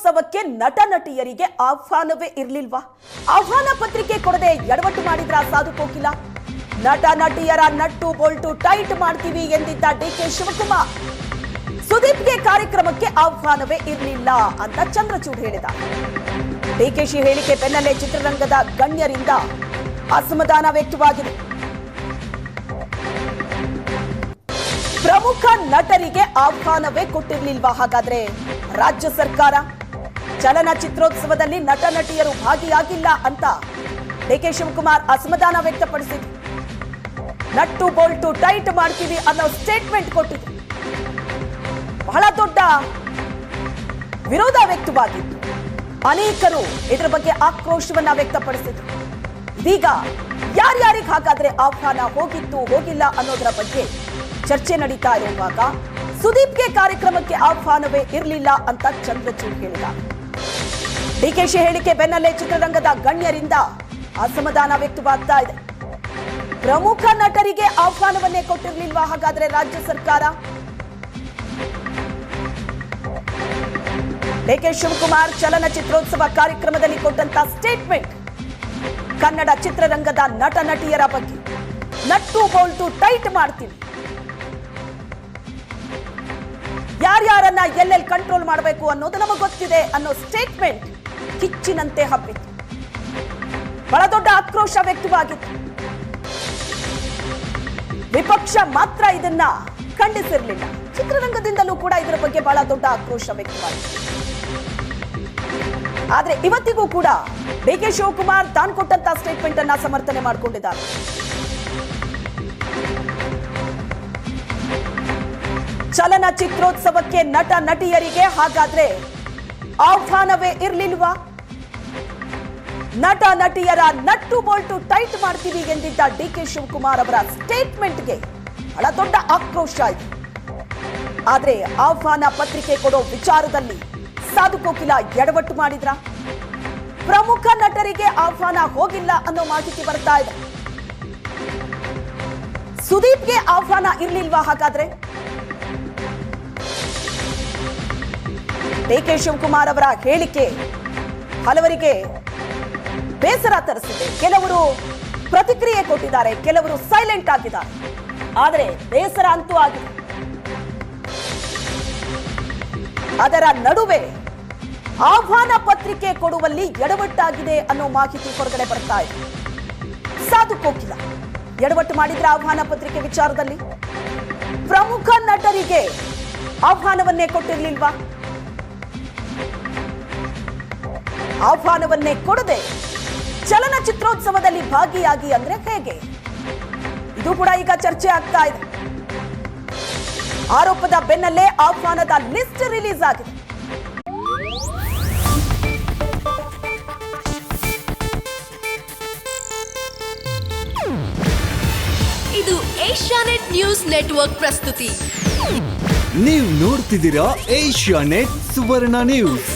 ಚಿತ್ರೋತ್ಸವಕ್ಕೆ ನಟ ನಟಿಯರಿಗೆ ಆಹ್ವಾನವೇ ಇರ್ಲಿಲ್ವಾ? ಆಹ್ವಾನ ಪತ್ರಿಕೆ ಕೊಡದೆ ಎಡವಟ್ಟು ಮಾಡಿದ್ರ ಸಾಧು ಕೋಕಿಲ? ನಟ, ನಟಿಯರ ನಟ್ಟು ಬೋಲ್ಟು ಟೈಟ್ ಮಾಡ್ತೀವಿ ಎಂದಿದ್ದ ಡಿ ಕೆ ಶಿವಕುಮಾರ್. ಸುದೀಪ್ಗೆ ಕಾರ್ಯಕ್ರಮಕ್ಕೆ ಆಹ್ವಾನವೇ ಇರಲಿಲ್ಲ ಅಂತ ಚಂದ್ರಚೂಡ್ ಹೇಳಿದ. ಡಿಕೆಶಿ ಹೇಳಿಕೆ ಬೆನ್ನಲ್ಲೇ ಚಿತ್ರರಂಗದ ಗಣ್ಯರಿಂದ ಅಸಮಾಧಾನ ವ್ಯಕ್ತವಾಗಿದೆ. ಪ್ರಮುಖ ನಟರಿಗೆ ಆಹ್ವಾನವೇ ಕೊಟ್ಟಿರ್ಲಿಲ್ವಾ ಹಾಗಾದ್ರೆ? ರಾಜ್ಯ ಸರ್ಕಾರ? ಚಲನಚಿತ್ರೋತ್ಸವದಲ್ಲಿ ನಟ ನಟಿಯರು ಭಾಗಿಯಾಗಿಲ್ಲ ಅಂತ ಡಿಕೆ ಶಿವಕುಮಾರ್ ಅಸಮಾಧಾನ ವ್ಯಕ್ತಪಡಿಸಿದ್ರು. ನಟ್ಟು ಬೋಲ್ಟು ಟೈಟ್ ಮಾಡ್ತೀವಿ ಅನ್ನೋ ಸ್ಟೇಟ್ಮೆಂಟ್ ಕೊಟ್ಟಿದ್ರು. ಬಹಳ ದೊಡ್ಡ ವಿರೋಧ ವ್ಯಕ್ತವಾಗಿತ್ತು. ಅನೇಕರು ಇದರ ಬಗ್ಗೆ ಆಕ್ರೋಶವನ್ನ ವ್ಯಕ್ತಪಡಿಸಿದ್ರು. ಇದೀಗ ಯಾರ್ಯಾರಿಗೆ ಹಾಗಾದ್ರೆ ಆಹ್ವಾನ ಹೋಗಿತ್ತು, ಹೋಗಿಲ್ಲ ಅನ್ನೋದರ ಬಗ್ಗೆ ಚರ್ಚೆ ನಡೀತಾ ಇರುವಾಗ ಸುದೀಪ್ಗೆ ಕಾರ್ಯಕ್ರಮಕ್ಕೆ ಆಹ್ವಾನವೇ ಇರಲಿಲ್ಲ ಅಂತ ಚಂದ್ರಚೂಡ್ ಹೇಳಿದ ಡಿಕೆಶಿ ಹೇಳಿಕೆ ಬೆನ್ನಲ್ಲೇ ಚಿತ್ರರಂಗದ ಗಣ್ಯರಿಂದ ಅಸಮಾಧಾನ ವ್ಯಕ್ತವಾಗ್ತಾ ಇದೆ. ಪ್ರಮುಖ ನಟರಿಗೆ ಆಹ್ವಾನವನ್ನೇ ಕೊಟ್ಟಿರಲಿಲ್ಲ ಹಾಗಾದ್ರೆ ರಾಜ್ಯ ಸರ್ಕಾರ? ಡಿಕೆ ಶಿವಕುಮಾರ್ ಚಲನಚಿತ್ರೋತ್ಸವ ಕಾರ್ಯಕ್ರಮದಲ್ಲಿ ಕೊಟ್ಟಂತ ಸ್ಟೇಟ್ಮೆಂಟ್ ಕನ್ನಡ ಚಿತ್ರರಂಗದ ನಟ ನಟಿಯರ ಬಗ್ಗೆ. ನಟ್ಟು ಬೋಲ್ಟು ಟೈಟ್ ಮಾಡ್ತೀವಿ ಯಾರ್ಯಾರನ್ನ ಎಲ್ಲೆಲ್ಲಿ ಕಂಟ್ರೋಲ್ ಮಾಡಬೇಕು ಅನ್ನೋದು ನಮಗೆ ಗೊತ್ತಿದೆ ಅನ್ನೋ ಸ್ಟೇಟ್ಮೆಂಟ್ ಕಿಚ್ಚಿನಂತೆ ಹಬ್ಬಿತ್ತು ಬಹಳ ದೊಡ್ಡ ಆಕ್ರೋಶ ವ್ಯಕ್ತವಾಗಿತ್ತು. ವಿಪಕ್ಷ ಮಾತ್ರ ಇದನ್ನ ಖಂಡಿಸಿರಲಿಲ್ಲ. ಚಿತ್ರರಂಗದಿಂದಲೂ ಕೂಡ ಇದರ ಬಗ್ಗೆ ಬಹಳ ದೊಡ್ಡ ಆಕ್ರೋಶ ವ್ಯಕ್ತವಾಯಿತು ಆದ್ರೆ ಇವತ್ತಿಗೂ ಕೂಡ ಡಿ ಕೆ ಶಿವಕುಮಾರ್ ತಾನು ಕೊಟ್ಟಂತ ಸ್ಟೇಟ್ಮೆಂಟ್ ಅನ್ನ ಸಮರ್ಥನೆ ಮಾಡಿಕೊಂಡಿದ್ದಾರೆ. ಚಲನಚಿತ್ರೋತ್ಸವಕ್ಕೆ ನಟ, ನಟಿಯರಿಗೆ ಹಾಗಾದ್ರೆ ಆಹ್ವಾನವೇ ಇರ್ಲಿಲ್ವಾ? ನಟ ನಟಿಯರ ನಟ್ಟು ಬೋಲ್ಟು ಟೈಟ್ ಮಾಡ್ತೀವಿ ಎಂದಿದ್ದ ಡಿ ಕೆ ಶಿವಕುಮಾರ್ ಅವರ ಸ್ಟೇಟ್ಮೆಂಟ್ಗೆ ಬಹಳ ದೊಡ್ಡ ಆಕ್ರೋಶ ಇದೆ ಆದ್ರೆ ಆಹ್ವಾನ ಪತ್ರಿಕೆ ಕೊಡೋ ವಿಚಾರದಲ್ಲಿ ಸಾಧು ಕೋಕಿಲ ಎಡವಟ್ಟು ಮಾಡಿದ್ರ? ಪ್ರಮುಖ ನಟರಿಗೆ ಆಹ್ವಾನ ಹೋಗಿಲ್ಲ ಅನ್ನೋ ಮಾಹಿತಿ ಬರ್ತಾ ಇದೆ. ಸುದೀಪ್ಗೆ ಆಹ್ವಾನ ಇರ್ಲಿಲ್ವಾ ಹಾಗಾದ್ರೆ? ಡಿ ಕೆ ಶಿವಕುಮಾರ್ ಅವರ ಹೇಳಿಕೆ ಹಲವರಿಗೆ ಬೇಸರ ತರಿಸಿದೆ. ಕೆಲವರು ಪ್ರತಿಕ್ರಿಯೆ ಕೊಟ್ಟಿದ್ದಾರೆ, ಕೆಲವರು ಸೈಲೆಂಟ್ ಆಗಿದ್ದಾರೆ. ಆದರೆ ಬೇಸರ ಅಂತೂ ಆಗಿದೆ. ಅದರ ನಡುವೆ ಆಹ್ವಾನ ಪತ್ರಿಕೆ ಕೊಡುವಲ್ಲಿ ಎಡವಟ್ಟಾಗಿದೆ ಅನ್ನೋ ಮಾಹಿತಿ ಹೊರಗಡೆ ಬರ್ತಾ ಇದೆ. ಸಾಧು ಕೋಕಿಲ ಎಡವಟ್ಟು ಮಾಡಿದ್ರೆ ಆಹ್ವಾನ ಪತ್ರಿಕೆ ವಿಚಾರದಲ್ಲಿ ಪ್ರಮುಖ ನಟರಿಗೆ ಆಹ್ವಾನವನ್ನೇ ಕೊಟ್ಟಿರ್ಲಿಲ್ವಾ? ಆಹ್ವಾನವನ್ನೇ ಕೊಡದೆ ಚಲನಚಿತ್ರೋತ್ಸವದಲ್ಲಿ ಭಾಗಿಯಾಗಿ ಅಂದ್ರೆ ಹೇಗೆ? ಇದು ಕೂಡ ಈಗ ಚರ್ಚೆ ಆಗ್ತಾ ಇದೆ. ಆರೋಪದ ಬೆನ್ನಲ್ಲೇ ಆಹ್ವಾನದ ಲಿಸ್ಟ್ ರಿಲೀಸ್ ಆಗಿದೆ. ಇದು ಏಷ್ಯಾನೆಟ್ ನ್ಯೂಸ್ ನೆಟ್ವರ್ಕ್ ಪ್ರಸ್ತುತಿ. ನೀವು ನೋಡ್ತಿದ್ದೀರಾ ಏಷ್ಯಾ ನೆಟ್ ಸುವರ್ಣ ನ್ಯೂಸ್.